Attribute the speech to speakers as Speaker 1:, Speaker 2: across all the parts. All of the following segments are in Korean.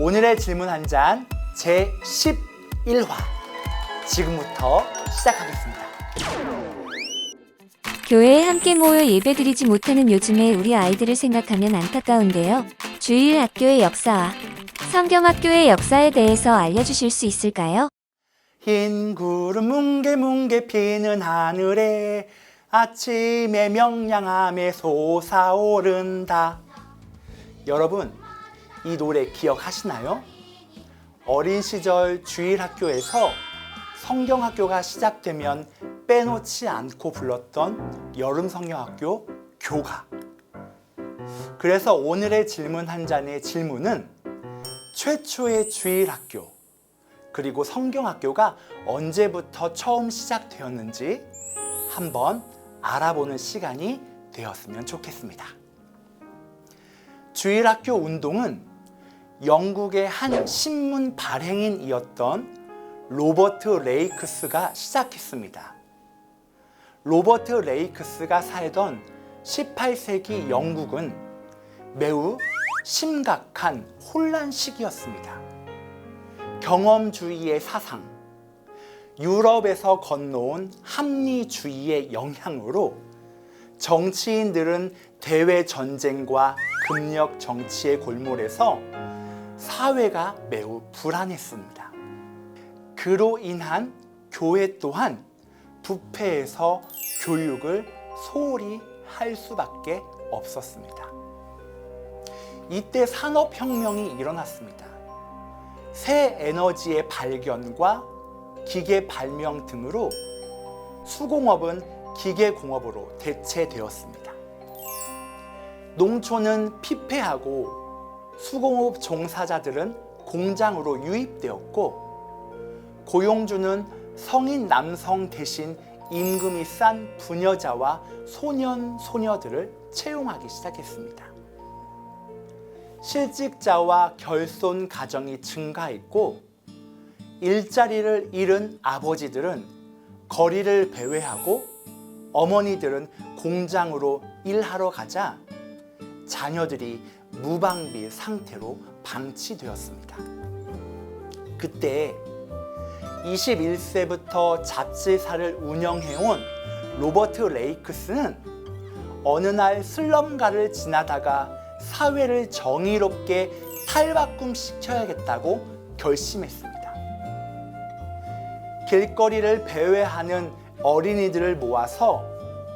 Speaker 1: 오늘의 질문 한 잔 제 11화 지금부터 시작하겠습니다.
Speaker 2: 교회에 함께 모여 예배드리지 못하는 요즘의 우리 아이들을 생각하면 안타까운데요. 주일 학교의 역사와 성경 학교의 역사에 대해서 알려주실 수 있을까요?
Speaker 1: 흰 구름 뭉게뭉게 피는 하늘에 아침에 명량함에 솟아오른다. 여러분, 이 노래 기억하시나요? 어린 시절 주일 학교에서 성경 학교가 시작되면 빼놓지 않고 불렀던 여름 성경 학교 교가. 그래서 오늘의 질문 한 잔의 질문은 최초의 주일 학교 그리고 성경 학교가 언제부터 처음 시작되었는지 한번 알아보는 시간이 되었으면 좋겠습니다. 주일 학교 운동은 영국의 한 신문 발행인이었던 로버트 레이크스가 시작했습니다. 로버트 레이크스가 살던 18세기 영국은 매우 심각한 혼란 시기였습니다. 경험주의의 사상, 유럽에서 건너온 합리주의의 영향으로 정치인들은 대외 전쟁과 금력 정치의 골몰에서 사회가 매우 불안했습니다. 그로 인한 교회 또한 부패해서 교육을 소홀히 할 수밖에 없었습니다. 이때 산업혁명이 일어났습니다. 새 에너지의 발견과 기계 발명 등으로 수공업은 기계공업으로 대체되었습니다. 농촌은 피폐하고 수공업 종사자들은 공장으로 유입되었고 고용주는 성인 남성 대신 임금이 싼 부녀자와 소년 소녀들을 채용하기 시작했습니다. 실직자와 결손 가정이 증가했고 일자리를 잃은 아버지들은 거리를 배회하고 어머니들은 공장으로 일하러 가자 자녀들이 무방비 상태로 방치되었습니다. 그때 21세부터 잡지사를 운영해온 로버트 레이크스는 어느 날 슬럼가를 지나다가 사회를 정의롭게 탈바꿈 시켜야겠다고 결심했습니다. 길거리를 배회하는 어린이들을 모아서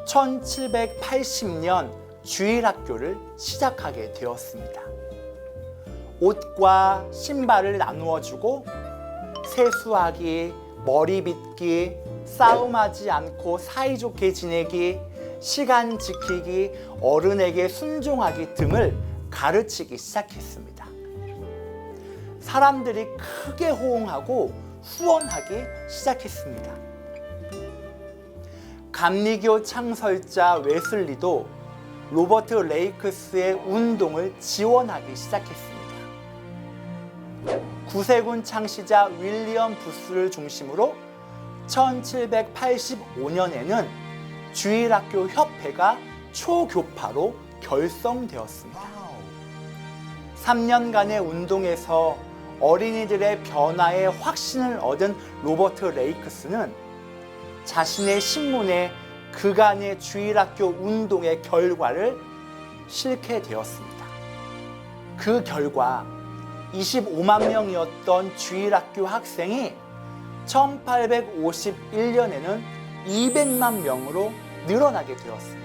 Speaker 1: 1780년 주일학교를 시작하게 되었습니다. 옷과 신발을 나누어 주고 세수하기, 머리 빗기, 싸움하지 않고 사이좋게 지내기, 시간 지키기, 어른에게 순종하기 등을 가르치기 시작했습니다. 사람들이 크게 호응하고 후원하기 시작했습니다. 감리교 창설자 웨슬리도 로버트 레이크스의 운동을 지원하기 시작했습니다. 구세군 창시자 윌리엄 부스를 중심으로 1785년에는 주일학교 협회가 초교파로 결성되었습니다. 3년간의 운동에서 어린이들의 변화에 확신을 얻은 로버트 레이크스는 자신의 신문에 그간의 주일학교 운동의 결과를 실게 되었습니다. 그 결과 25만 명이었던 주일학교 학생이 1851년에는 200만 명으로 늘어나게 되었습니다.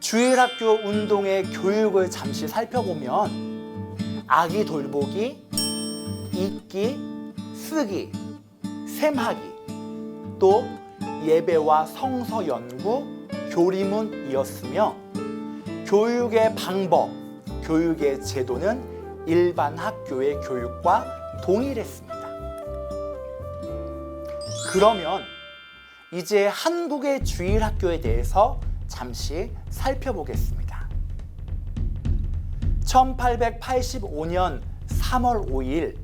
Speaker 1: 주일학교 운동의 교육을 잠시 살펴보면 아기 돌보기, 읽기, 쓰기, 셈하기, 또 예배와 성서 연구, 교리문이었으며 교육의 방법, 교육의 제도는 일반 학교의 교육과 동일했습니다. 그러면 이제 한국의 주일 학교에 대해서 잠시 살펴보겠습니다. 1885년 3월 5일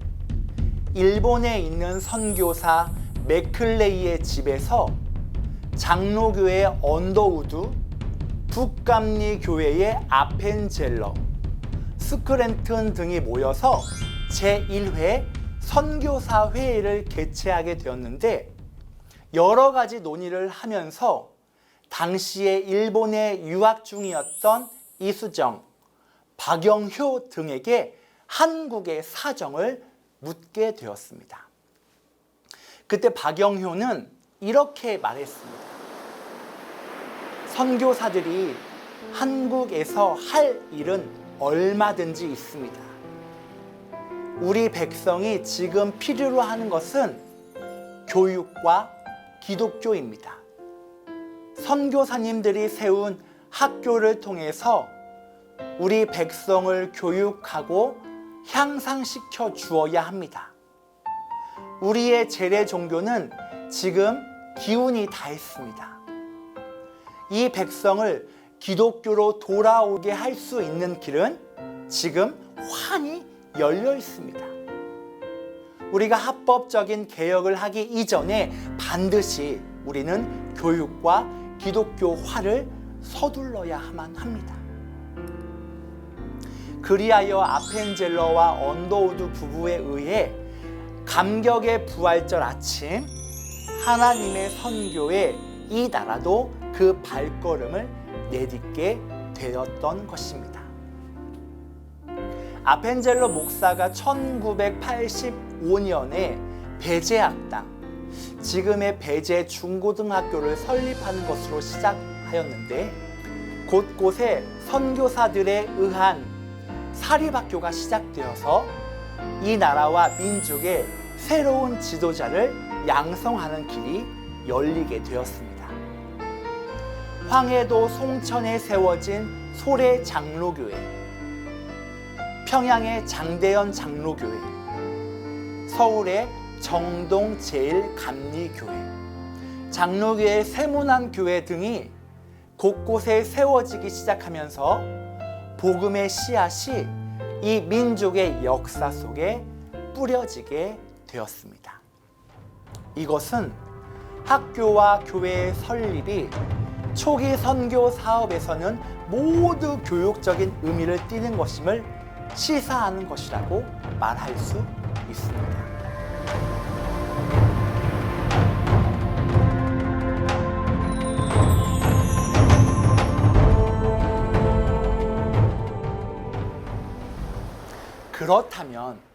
Speaker 1: 일본에 있는 선교사 맥클레이의 집에서 장로교회 언더우드, 북감리 교회의 아펜젤러, 스크랜튼 등이 모여서 제1회 선교사 회의를 개최하게 되었는데 여러 가지 논의를 하면서 당시에 일본에 유학 중이었던 이수정, 박영효 등에게 한국의 사정을 묻게 되었습니다. 그때 박영효는 이렇게 말했습니다. 선교사들이 한국에서 할 일은 얼마든지 있습니다. 우리 백성이 지금 필요로 하는 것은 교육과 기독교입니다. 선교사님들이 세운 학교를 통해서 우리 백성을 교육하고 향상시켜 주어야 합니다. 우리의 재래 종교는 지금 기운이 다 했습니다. 이 백성을 기독교로 돌아오게 할 수 있는 길은 지금 환히 열려 있습니다. 우리가 합법적인 개혁을 하기 이전에 반드시 우리는 교육과 기독교화를 서둘러야만 합니다. 그리하여 아펜젤러와 언더우드 부부에 의해 감격의 부활절 아침 하나님의 선교에 이 나라도 그 발걸음을 내딛게 되었던 것입니다. 아펜젤러 목사가 1985년에 배제학당, 지금의 배제 중고등학교를 설립하는 것으로 시작하였는데 곳곳에 선교사들에 의한 사립학교가 시작되어서 이 나라와 민족의 새로운 지도자를 양성하는 길이 열리게 되었습니다. 황해도 송천에 세워진 소래 장로교회, 평양의 장대현 장로교회, 서울의 정동 제일감리교회, 장로교회 세문안 교회 등이 곳곳에 세워지기 시작하면서 복음의 씨앗이 이 민족의 역사 속에 뿌려지게 되었습니다. 이것은 학교와 교회의 설립이 초기 선교 사업에서는 모두 교육적인 의미를 띠는 것임을 시사하는 것이라고 말할 수 있습니다. 그렇다면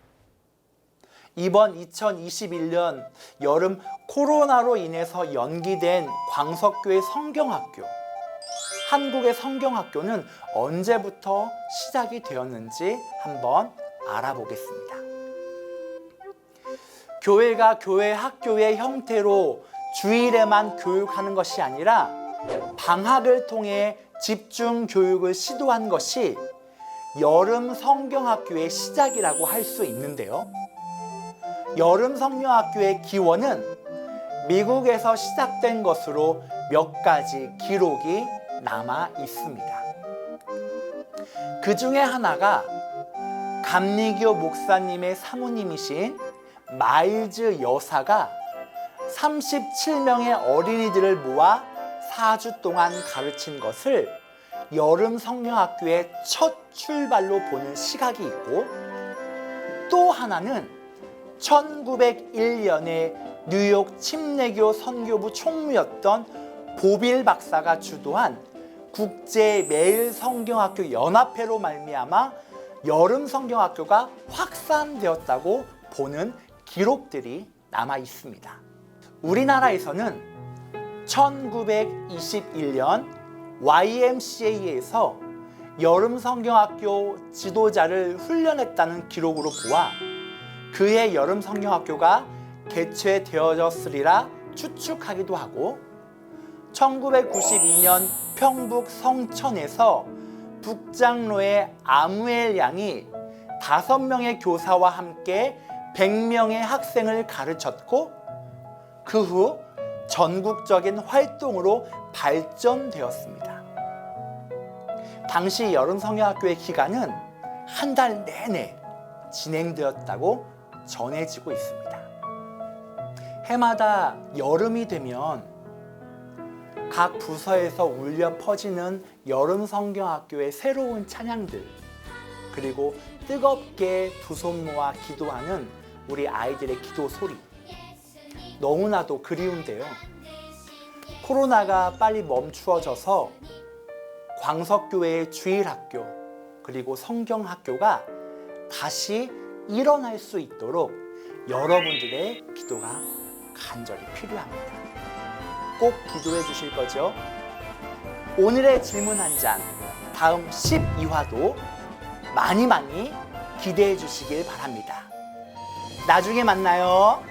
Speaker 1: 이번 2021년 여름 코로나로 인해서 연기된 광석교회 성경학교 한국의 성경학교는 언제부터 시작이 되었는지 한번 알아보겠습니다. 교회가 교회 학교의 형태로 주일에만 교육하는 것이 아니라 방학을 통해 집중 교육을 시도한 것이 여름 성경학교의 시작이라고 할 수 있는데요. 여름 성경학교의 기원은 미국에서 시작된 것으로 몇 가지 기록이 남아 있습니다. 그 중에 하나가 감리교 목사님의 사모님이신 마일즈 여사가 37명의 어린이들을 모아 4주 동안 가르친 것을 여름 성령학교의 첫 출발로 보는 시각이 있고 또 하나는 1901년에 뉴욕 침례교 선교부 총무였던 보빌 박사가 주도한 국제 매일 성경학교 연합회로 말미암아 여름 성경학교가 확산되었다고 보는 기록들이 남아 있습니다. 우리나라에서는 1921년 YMCA에서 여름 성경학교 지도자를 훈련했다는 기록으로 보아 그해 여름 성경학교가 개최되어졌으리라 추측하기도 하고 1992년 평북 성천에서 북장로의 아무엘 양이 다섯 명의 교사와 함께 100명의 학생을 가르쳤고 그 후 전국적인 활동으로 발전되었습니다. 당시 여름 성경학교의 기간은 한 달 내내 진행되었다고 전해지고 있습니다. 해마다 여름이 되면 각 부서에서 울려 퍼지는 여름 성경학교의 새로운 찬양들 그리고 뜨겁게 두 손 모아 기도하는 우리 아이들의 기도 소리. 너무나도 그리운데요. 코로나가 빨리 멈추어져서 광석교회의 주일학교 그리고 성경학교가 다시 일어날 수 있도록 여러분들의 기도가 간절히 필요합니다. 꼭 기도해 주실 거죠? 오늘의 질문 한 잔, 다음 12화도 많이 많이 기대해 주시길 바랍니다. 나중에 만나요.